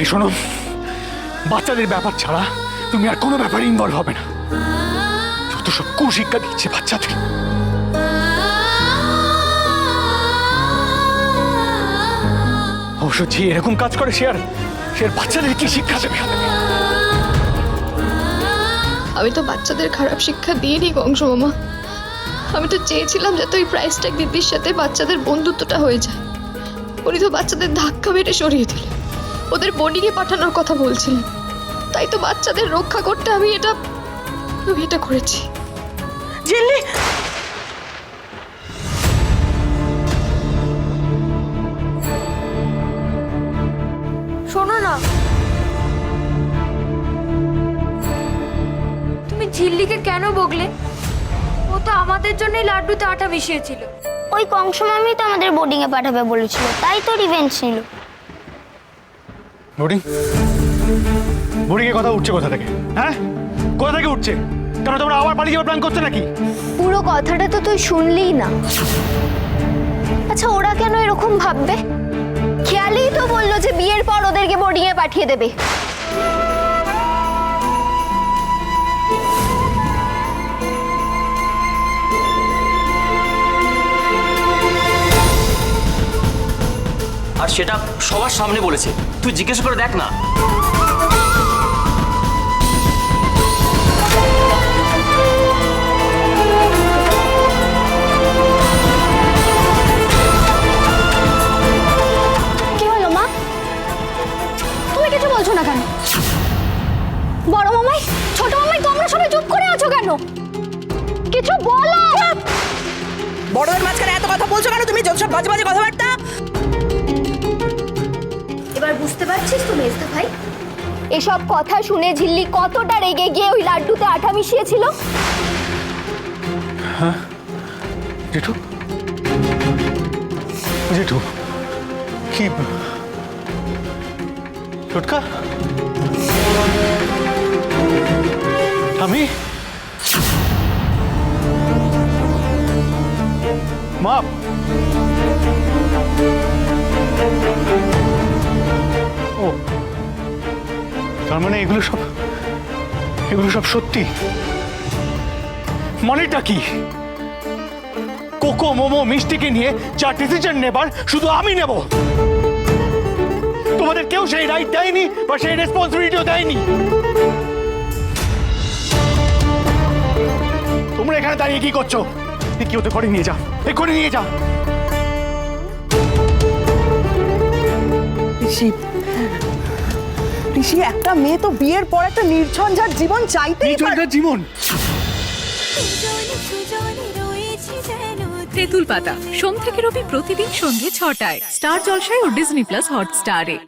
এই শোনো, বাচ্চাদের ব্যাপার ছাড়া তুমি আর কোনো ব্যাপারে ইনভলভ হবে না। যত সব কুশিক্ষা দিচ্ছে বাচ্চাদের। অবশ্য যে এরকম কাজ করে, সে আর সে বাচ্চাদের কি শিক্ষা দেবে? আমি তো বাচ্চাদের খারাপ শিক্ষা দিইনি কংস মামা আমি তো চেয়েছিলাম যাতে ওই প্রাইস ট্যাগ দিদির সাথে বাচ্চাদের বন্ধুত্বটা হয়ে যায়। উনি তো বাচ্চাদের ধাক্কা মেরে সরিয়ে দিলেন। ওদের বোর্ডিংয়ে পাঠানোর কথা বলছিলেন তাই তো বাচ্চাদের রক্ষা করতে আমি এটা আমি এটা করেছি। জিল্লি শোনো না। তুমি ঝিল্লিকে কেন বকলে? ও তো আমাদের জন্যই লাড্ডুতে আটা মিশিয়েছিল। ওই কংস মামি তো আমাদের বোর্ডিং এ পাঠাবে বলেছিল তাই তো রিভেঞ্জ নিল। বোর্ডিং বোর্ডিং এর কথা উঠছে কোথা থেকে? হ্যাঁ? কোথা থেকে উঠছে? কেন তোমরা আবার পালিয়ে যাওয়ার প্ল্যান করছ নাকি? পুরো কথাটা তো তুই শুনলিই না। আচ্ছা ওরা কেন এরকম ভাববে? খেয়ালেই তো বলল যে বিয়ের পর ওদেরকে বোর্ডিং এ পাঠিয়ে দেবে। আর সেটা সবার সামনে বলেছে। তুই জিজ্ঞেস করে দেখ না। কি হলো মা? তুমি কিছু বলছো না কেন? বড় মামাই ছোট মামাই তোমরা সবাই চুপ করে আছো কেন? কিছু বলো। বড়দের মাঝখানে এত কথা বলছো কেন? তুমি যত সব বাজে বাজে কথাবার্তা বুঝতে পারছিস তো মেজদা ভাই? এসব কথা শুনে ঝিল্লি কতটা রেগে গিয়ে ওই লাড্ডুতে আঠা মিশিয়েছিল? জেঠু? জেঠু কি টোটকা? আমি? মা! তার মানে এগুলো সব এগুলো সব সত্যি? মনেটা কি? কোকো, মোমো, মিষ্টিকে নিয়ে যা ডিসিশন নেবার, শুধু আমি নেব। তোমাদের কেউ সেই রাইট দেয়নি বা সেই রেসপন্সিবিলিটিও দেয়নি। তোমরা এখানে দাঁড়িয়ে কি করছ? কি ওতে করে নিয়ে যা এক্ষুনি নিয়ে যা। ঋষি ঋষি একটা মেয়ে তো বিয়ের পর একটা নির্ঝঞ্ঝাট জীবন চাইতে এই জীবন? তেঁতুল পাতা। সোম থেকে রবি প্রতিদিন সন্ধ্যে ছটায়। স্টার জলসায় ও ডিজনি প্লাস হটস্টারে।